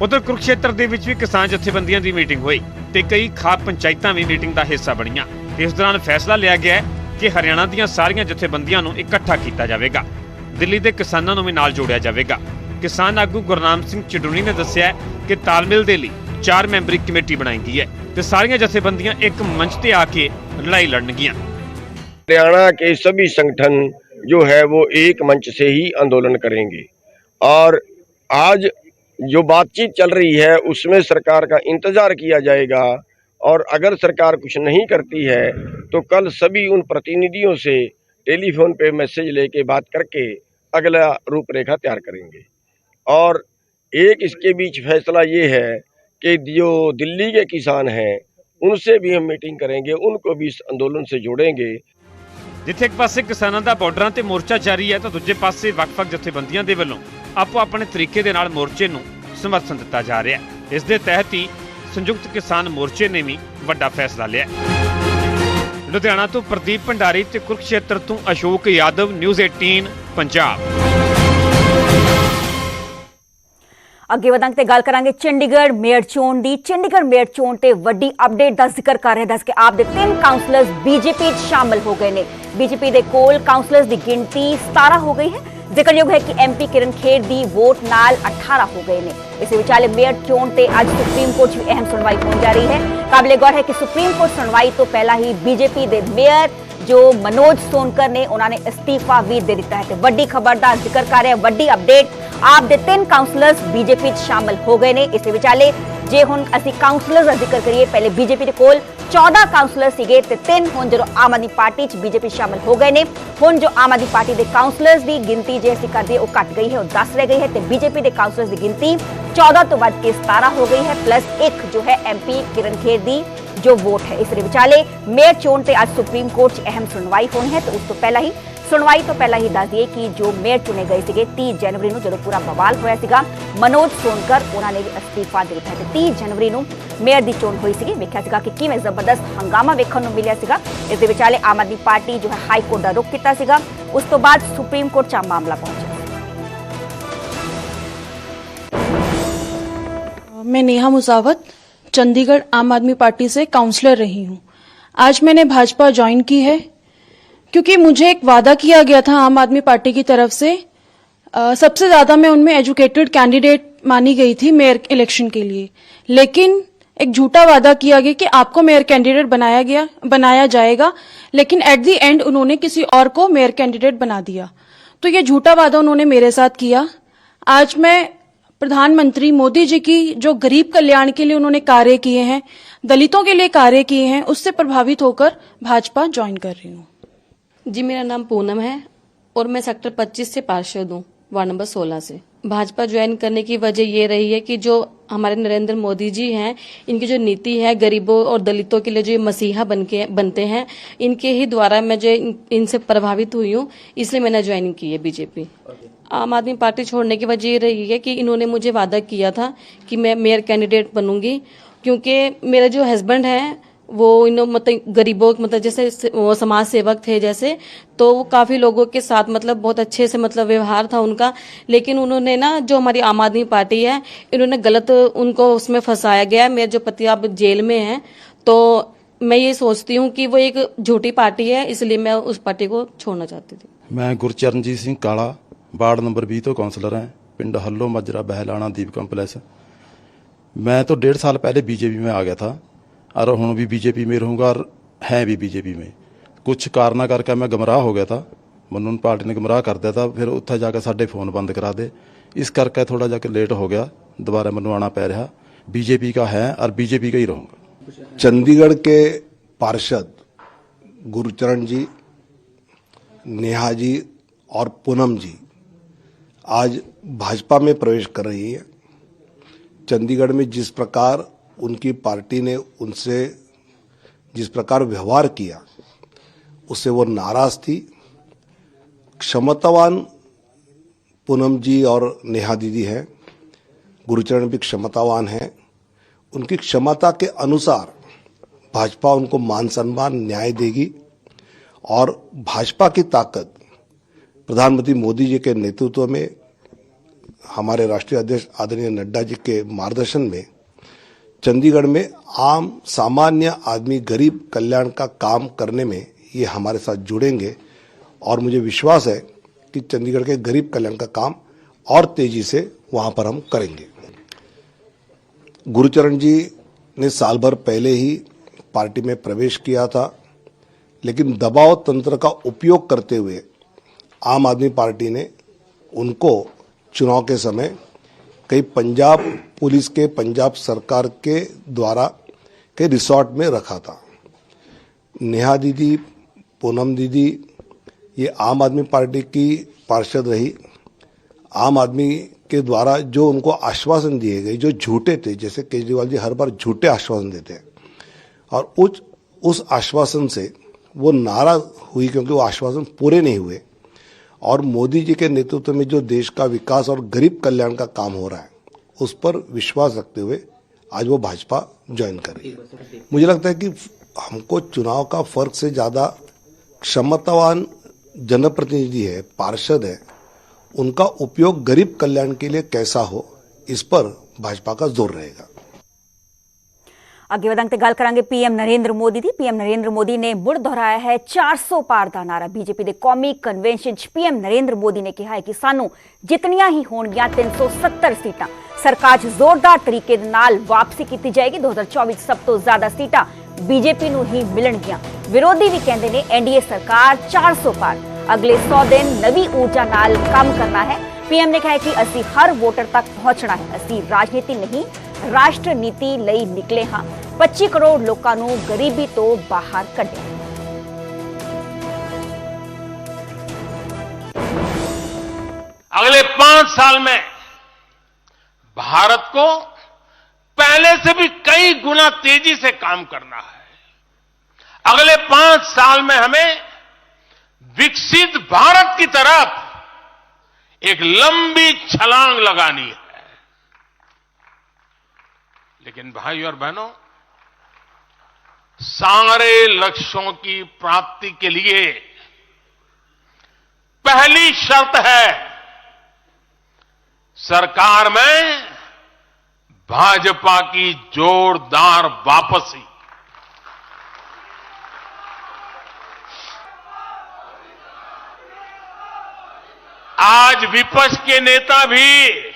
ਉਧਰ ਕੁਰੂਕਸ਼ੇਤਰ ਦੇ ਵਿੱਚ ਵੀ ਕਿਸਾਨ ਜਥੇਬੰਦੀਆਂ ਦੀ ਮੀਟਿੰਗ ਹੋਈ ਤੇ ਕਈ ਖਾਪ ਪੰਚਾਇਤਾਂ ਵੀ ਮੀਟਿੰਗ ਦਾ ਹਿੱਸਾ ਬਣੀਆਂ ਤੇ ਇਸ ਦੌਰਾਨ ਫੈਸਲਾ ਲਿਆ ਗਿਆ ਹੈ ਕਿ ਹਰਿਆਣਾ ਦੀਆਂ ਸਾਰੀਆਂ ਜਥੇਬੰਦੀਆਂ ਨੂੰ ਇਕੱਠਾ ਕੀਤਾ ਜਾਵੇਗਾ ਦਿੱਲੀ ਦੇ ਕਿਸਾਨਾਂ ਨੂੰ ਵੀ ਨਾਲ ਜੋੜਿਆ ਜਾਵੇਗਾ ਕਿਸਾਨ ਆਗੂ ਗੁਰਨਾਮ ਸਿੰਘ ਚਡੂਣੀ ਨੇ ਦੱਸਿਆ ਹੈ ਕਿ ਤਾਲਮੇਲ ਦੇ ਲਈ ਚਾਰ ਮੈਂਬਰੀ ਕਮੇਟੀ ਬਣਾਈ ਗਈ ਹੈ ਤੇ ਸਾਰੀਆਂ ਜਥੇਬੰਦੀਆਂ ਇੱਕ ਮੰਚ ਤੇ ਆ ਕੇ ਲੜਾਈ ਲੜਨਗੀਆਂ हरियाणा के सभी संगठन जो है वो एक मंच से ही आंदोलन करेंगे और आज जो बातचीत चल रही है उसमें सरकार का इंतजार किया जाएगा और अगर सरकार कुछ नहीं करती है तो कल सभी उन प्रतिनिधियों से टेलीफोन पे मैसेज लेके बात करके अगला रूपरेखा तैयार करेंगे और एक इसके बीच फैसला ये है कि जो दिल्ली के किसान हैं उनसे भी हम मीटिंग करेंगे उनको भी इस आंदोलन से जोड़ेंगे ਜਿੱਥੇ ਇੱਕ ਪਾਸੇ ਕਿਸਾਨਾਂ ਦਾ ਬਾਰਡਰਾਂ ਤੇ ਮੋਰਚਾ ਜਾਰੀ ਹੈ ਤਾਂ ਦੂਜੇ ਪਾਸੇ ਵੱਖ-ਵੱਖ ਜਥੇਬੰਦੀਆਂ ਦੇ ਵੱਲੋਂ ਆਪੋ ਆਪਣੇ ਤਰੀਕੇ ਦੇ ਨਾਲ ਮੋਰਚੇ ਨੂੰ ਸਮਰਥਨ ਦਿੱਤਾ ਜਾ ਰਿਹਾ ਹੈ। ਇਸ ਦੇ ਤਹਿਤ ਹੀ ਸੰਯੁਕਤ ਕਿਸਾਨ ਮੋਰਚੇ ਨੇ ਵੀ ਵੱਡਾ ਫੈਸਲਾ ਲਿਆ ਲੁਧਿਆਣਾ ਤੋਂ ਪ੍ਰਦੀਪ ਭੰਡਾਰੀ ਤੇ ਕੁਰਕਸ਼ੇਤਰ ਤੋਂ ਅਸ਼ੋਕ ਯਾਦਵ, ਨਿਊਜ਼ 18 ਪੰਜਾਬ। ਅੱਗੇ ਵਧਾਂਗੇ ਤੇ ਗੱਲ ਕਰਾਂਗੇ ਚੰਡੀਗੜ੍ਹ ਮੇਅਰ ਚੋਣ ਦੀ। ਚੰਡੀਗੜ੍ਹ ਮੇਅਰ ਚੋਣ ਤੇ ਵੱਡੀ ਅਪਡੇਟ ਦਾ ਜ਼ਿਕਰ ਕਰ ਰਹੇ ਦੱਸ ਕੇ ਆਪ ਦੇ ਤਿੰਨ ਕਾਉਂਸਲਰਸ ਬੀਜੇਪੀ 'ਚ ਸ਼ਾਮਲ ਹੋ ਗਏ ਨੇ। ਬੀਜੇਪੀ ਦੇ ਕੋਲ ਕਾਉਂਸਲਰਸ ਦੀ ਗਿਣਤੀ 17 ਹੋ ਗਈ ਹੈ। ਜ਼ਿਕਰਯੋਗ ਹੈ ਕਿ ਐਮਪੀ ਕਿਰਨ ਖੇਰ ਦੀ ਵੋਟ ਨਾਲ 18 ਹੋ ਗਏ ਨੇ। ਇਸੇ ਵਿਚਾਲੇ ਮੇਅਰ ਚੋਣ ਤੇ ਅੱਜ ਸੁਪਰੀਮ ਕੋਰਟ 'ਚ ਵੀ ਅਹਿਮ ਸੁਣਵਾਈ ਹੋਣ ਜਾ ਰਹੀ ਹੈ। ਕਾਬਲੇ ਗੌਰ ਹੈ ਕਿ ਸੁਪਰੀਮ ਕੋਰਟ ਸੁਣਵਾਈ ਤੋਂ ਪਹਿਲਾਂ ਹੀ ਬੀਜੇਪੀ ਦੇ ਮੇਅਰ ਜੋ ਮਨੋਜ ਸੋਨਕਰ ਨੇ, ਉਹਨਾਂ ਨੇ ਅਸਤੀਫਾ ਵੀ ਦੇ ਦਿੱਤਾ ਹੈ। ਤੇ ਵੱਡੀ ਖਬਰ ਦਾ ਜ਼ਿਕਰ ਕਰ ਰਿਹਾ, ਵੱਡੀ ਅਪਡੇਟ ਆਪ ਦੇ ਤਿੰਨ ਕਾਉਂਸਲਰਸ ਬੀਜੇਪੀ 'ਚ ਸ਼ਾਮਲ ਹੋ ਗਏ ਨੇ। ਇਸੇ ਵਿਚਾਲੇ ਜੇ ਹੁਣ ਅਸੀਂ ਕਾਉਂਸਲਰਸ ਦਾ ਜ਼ਿਕਰ ਕਰੀਏ, ਪਹਿਲੇ ਬੀਜੇਪੀ ਦੇ ਕੋਲ 14 ਕਾਉਂਸਲਰ ਸੀਗੇ ਤੇ ਤਿੰਨ ਹੁਣ ਜਦੋਂ ਆਮ ਆਦਮੀ ਪਾਰਟੀ 'ਚ ਬੀਜੇਪੀ ਸ਼ਾਮਲ ਹੋ ਗਏ ਨੇ, ਹੁਣ ਜੋ ਆਮ ਆਦਮੀ ਪਾਰਟੀ ਦੇ ਕਾਉਂਸਲਰਸ ਦੀ ਗਿਣਤੀ ਜੇ ਅਸੀਂ ਕਰਦੇ, ਉਹ ਘਟ ਗਈ ਹੈ, ਉਹ 10 ਰਹਿ ਗਈ ਹੈ ਤੇ ਬੀਜੇਪੀ ਦੇ ਕਾਉਂਸਲਰਸ ਦੀ ਗਿਣਤੀ 14 ਤੋਂ ਵੱਧ ਕੇ 17 ਹੋ ਗਈ ਹੈ ਪਲੱਸ ਇੱਕ ਜੋ ਹੈ ਐਮਪੀ ਕਿਰਨ ਖੇਰ ਦੀ ਜੋ ਵੋਟ ਹੈ। ਇਸ ਦੇ ਵਿਚਾਲੇ ਮੇਅਰ ਚੋਣ ਤੇ ਅੱਜ ਸੁਪਰੀਮ ਕੋਰਟ 'ਚ ਅਹਿਮ ਸੁਣਵਾਈ ਹੋਣੀ ਹੈ ਤੇ ਉਸ ਤੋਂ ਪਹਿਲਾਂ ਹੀ ਸੁਣਵਾਈ ਤੋਂ ਪਹਿਲਾਂ ਹੀ ਦੱਸ ਦਈਏ ਕਿ ਜੋ ਮੇਅਰ ਚੁਣੇ ਗਏ ਸੀਗੇ 30 ਜਨਵਰੀ ਨੂੰ ਜਦੋਂ ਪੂਰਾ ਬਵਾਲ ਹੋਇਆ ਸੀਗਾ ਮਨੋਜ ਸੋਨਕਰ ਉਹਨਾਂ ਨੇ ਵੀ ਅਸਤੀਫਾ ਦੇ ਦਿੱਤਾ ਤੇ 30 ਜਨਵਰੀ ਨੂੰ ਮੇਅਰ ਦੀ ਚੋਣ ਹੋਈ ਸੀਗੀ ਵੇਖਿਆ ਸੀਗਾ ਕਿ ਕਿਵੇਂ ਜ਼ਬਰਦਸਤ ਹੰਗਾਮਾ ਵੇਖਣ ਨੂੰ ਮਿਲਿਆ ਸੀਗਾ ਇਸ ਦੇ ਵਿਚਾਲੇ ਆਮ ਆਦਮੀ ਪਾਰਟੀ ਜੋ ਹੈ ਹਾਈ ਕੋਰਟ ਦਾ ਰੁਖ ਕੀਤਾ ਸੀਗਾ ਉਸ ਤੋਂ ਬਾਅਦ ਸੁਪਰੀਮ ਕੋਰਟ 'ਚ ਆ ਮਾਮਲਾ ਪਹੁੰਚਿਆ मैं नेहा मुसावत चंडीगढ़ आम आदमी पार्टी से काउंसलर रही हूं आज मैंने भाजपा ज्वाइन की है क्योंकि मुझे एक वादा किया गया था आम आदमी पार्टी की तरफ़ से। अ, सबसे ज़्यादा मैं उनमें एजुकेटेड कैंडिडेट मानी गई थी मेयर इलेक्शन के लिए। लेकिन एक झूठा वादा किया गया कि आपको मेयर कैंडिडेट बनाया गया बनाया जाएगा लेकिन एट दी एंड उन्होंने किसी और को मेयर कैंडिडेट बना दिया। तो ये झूठा वादा उन्होंने मेरे साथ किया। आज मैं प्रधानमंत्री मोदी जी की जो गरीब कल्याण के लिए उन्होंने कार्य किए हैं दलितों के लिए कार्य किए हैं उससे प्रभावित होकर भाजपा ज्वाइन कर रही हूँ। जी मेरा नाम पूनम है और मैं सेक्टर 25 से पार्षद हूँ वार्ड नंबर 16 से। भाजपा ज्वाइन करने की वजह ये रही है कि जो हमारे नरेंद्र मोदी जी हैं इनकी जो नीति है गरीबों और दलितों के लिए जो ये मसीहा बन के बनते हैं इनके ही द्वारा मैं जो इन- इनसे प्रभावित हुई हूँ इसलिए मैंने ज्वाइन की है बीजेपी। आम आदमी पार्टी छोड़ने की वजह ये रही है कि इन्होंने मुझे वादा किया था कि मैं मेयर कैंडिडेट बनूँगी क्योंकि मेरे जो हस्बैंड हैं वो इन मतलब गरीबों मतलब जैसे वो समाज सेवक थे जैसे तो वो काफ़ी लोगों के साथ मतलब बहुत अच्छे से मतलब व्यवहार था उनका। लेकिन उन्होंने ना, जो हमारी आम आदमी पार्टी है, इन्होंने गलत उनको उसमें फंसाया गया है। मेरे जो पति अब जेल में हैं तो मैं ये सोचती हूँ कि वो एक झूठी पार्टी है, इसलिए मैं उस पार्टी को छोड़ना चाहती थी। मैं Gurcharanjit Singh Kala, ward number B तो काउंसलर हैं, पिंड हल्लो, मजरा बहलाना दीप कम्प्लेक्स मैं तो डेढ़ साल पहले बीजेपी में आ गया था। और हूँ भी बीजेपी में रहूंगा और है भी बीजेपी में कुछ ਕਾਰਨਾਂ ਕਰਕੇ ਮੈਂ ਗਮਰਾਹ ਹੋ ਗਿਆ था ਮੈਨੂੰ ਪਾਰਟੀ ਨੇ ਗਮਰਾਹ ਕਰ ਦਿੱਤਾ ਫਿਰ ਉੱਥੇ ਜਾ ਕੇ ਸਾਡੇ ਫੋਨ ਬੰਦ ਕਰਾ ਦੇ ਇਸ ਕਰਕੇ ਥੋੜਾ ਜਾ ਕੇ ਲੇਟ ਹੋ ਗਿਆ ਦੁਬਾਰਾ ਮੈਨੂੰ ਆਣਾ ਪੈ ਰਿਹਾ बीजेपी का है और बीजेपी का ही रहूंगा चंडीगढ़ के पार्षद गुरुचरण जी नेहा जी और पूनम जी आज भाजपा में प्रवेश कर रही है चंडीगढ़ में जिस प्रकार उनकी पार्टी ने उनसे जिस प्रकार व्यवहार किया, उससे वो नाराज़ थी। क्षमतावान पूनम जी और नेहा दीदी हैं, गुरुचरण भी क्षमतावान हैं। उनकी क्षमता के अनुसार भाजपा उनको मान सम्मान, न्याय देगी और भाजपा की ताकत प्रधानमंत्री मोदी जी के नेतृत्व में, हमारे राष्ट्रीय अध्यक्ष आदरणीय नड्डा जी के मार्गदर्शन में चंडीगढ़ में आम, सामान्य आदमी, गरीब कल्याण का काम करने में ये हमारे साथ जुड़ेंगे और मुझे विश्वास है कि चंडीगढ़ के गरीब कल्याण का काम और तेज़ी से वहाँ पर हम करेंगे। गुरुचरण जी ने साल भर पहले ही पार्टी में प्रवेश किया था, लेकिन दबाव तंत्र का उपयोग करते हुए आम आदमी पार्टी ने उनको चुनाव के समय कई पंजाब पुलिस के, पंजाब सरकार के द्वारा के रिसोर्ट में रखा था। नेहा दीदी, पूनम दीदी, ये आम आदमी पार्टी की पार्षद रही। आम आदमी के द्वारा जो उनको आश्वासन दिए गए, जो झूठे थे, जैसे केजरीवाल जी हर बार झूठे आश्वासन देते हैं। और उस उस आश्वासन से वो नाराज़ हुई क्योंकि वो आश्वासन पूरे नहीं हुए। और मोदी जी के नेतृत्व में जो देश का विकास और गरीब कल्याण का काम हो रहा है, उस पर विश्वास रखते हुए आज वो भाजपा ज्वाइन कर रही है। मुझे लगता है कि हमको चुनाव का फ़र्क से ज़्यादा क्षमतावान जनप्रतिनिधि है, पार्षद है, उनका उपयोग गरीब कल्याण के लिए कैसा हो, इस पर भाजपा का ज़ोर रहेगा। ਅੱਗੇ ਵਧਾਂਗੇ ਤੇ ਗੱਲ ਕਰਾਂਗੇ ਪੀਐਮ ਨਰਿੰਦਰ ਮੋਦੀ ਦੀ। ਪੀਐਮ ਨਰਿੰਦਰ ਮੋਦੀ ਨੇ ਮੁੜ ਦੁਹਰਾਇਆ ਹੈ 400 ਪਾਰ ਦਾ ਨਾਰਾ। ਬੀਜੇਪੀ ਦੇ ਕੌਮੀ ਕਨਵੈਨਸ਼ਨ 'ਚ ਪੀਐਮ ਨਰਿੰਦਰ ਮੋਦੀ ਨੇ ਕਿਹਾ ਹੈ ਕਿ ਸਾਨੂੰ ਜਿਤਨੀਆਂ ਹੀ ਹੋਣਗੀਆਂ 370 ਸੀਟਾਂ, ਸਰਕਾਰ 'ਚ ਜ਼ੋਰਦਾਰ ਤਰੀਕੇ ਦੇ ਨਾਲ ਵਾਪਸੀ ਕੀਤੀ ਜਾਏਗੀ। 2024 ਸਭ ਤੋਂ ਜ਼ਿਆਦਾ ਸੀਟਾਂ ਬੀਜੇਪੀ ਨੂੰ ਹੀ ਮਿਲਣਗੀਆਂ। ਵਿਰੋਧੀ ਵੀ ਕਹਿੰਦੇ ਨੇ ਐਨਡੀਏ ਸਰਕਾਰ 400 ਪਾਰ। ਅਗਲੇ 100 ਦਿਨ ਨਵੀਂ ਊਰਜਾ ਨਾਲ ਕੰਮ ਕਰਨਾ ਹੈ। ਪੀਐਮ ਨੇ ਕਿਹਾ ਕਿ ਅਸੀਂ ਹਰ ਵੋਟਰ ਤੱਕ ਪਹੁੰਚਣਾ ਹੈ। ਅਸੀਂ ਰਾਜਨੀਤੀ ਨਹੀਂ राष्ट्र नीति लई निकले हाँ पच्ची करोड़ लोगों गरीबी तो बाहर कटे अगले पाँच साल में भारत को पहले से भी कई गुना तेज़ी से काम करना है। अगले पाँच साल में हमें विकसित भारत की तरफ़ एक लंबी छलांग लगानी है। लेकिन भाई और बहनों, सारे लक्ष्यों की प्राप्ति के लिए पहली शर्त है, सरकार में भाजपा की जोरदार वापसी। आज विपक्ष के नेता भी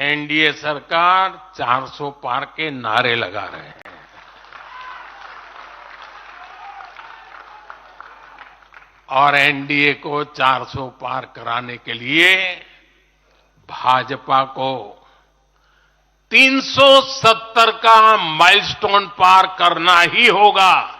एनडीए सरकार 400 पार के नारे लगा रहे हैं। और एनडीए को 400 पार कराने के लिए भाजपा को 370 का माइलस्टोन पार करना ही होगा।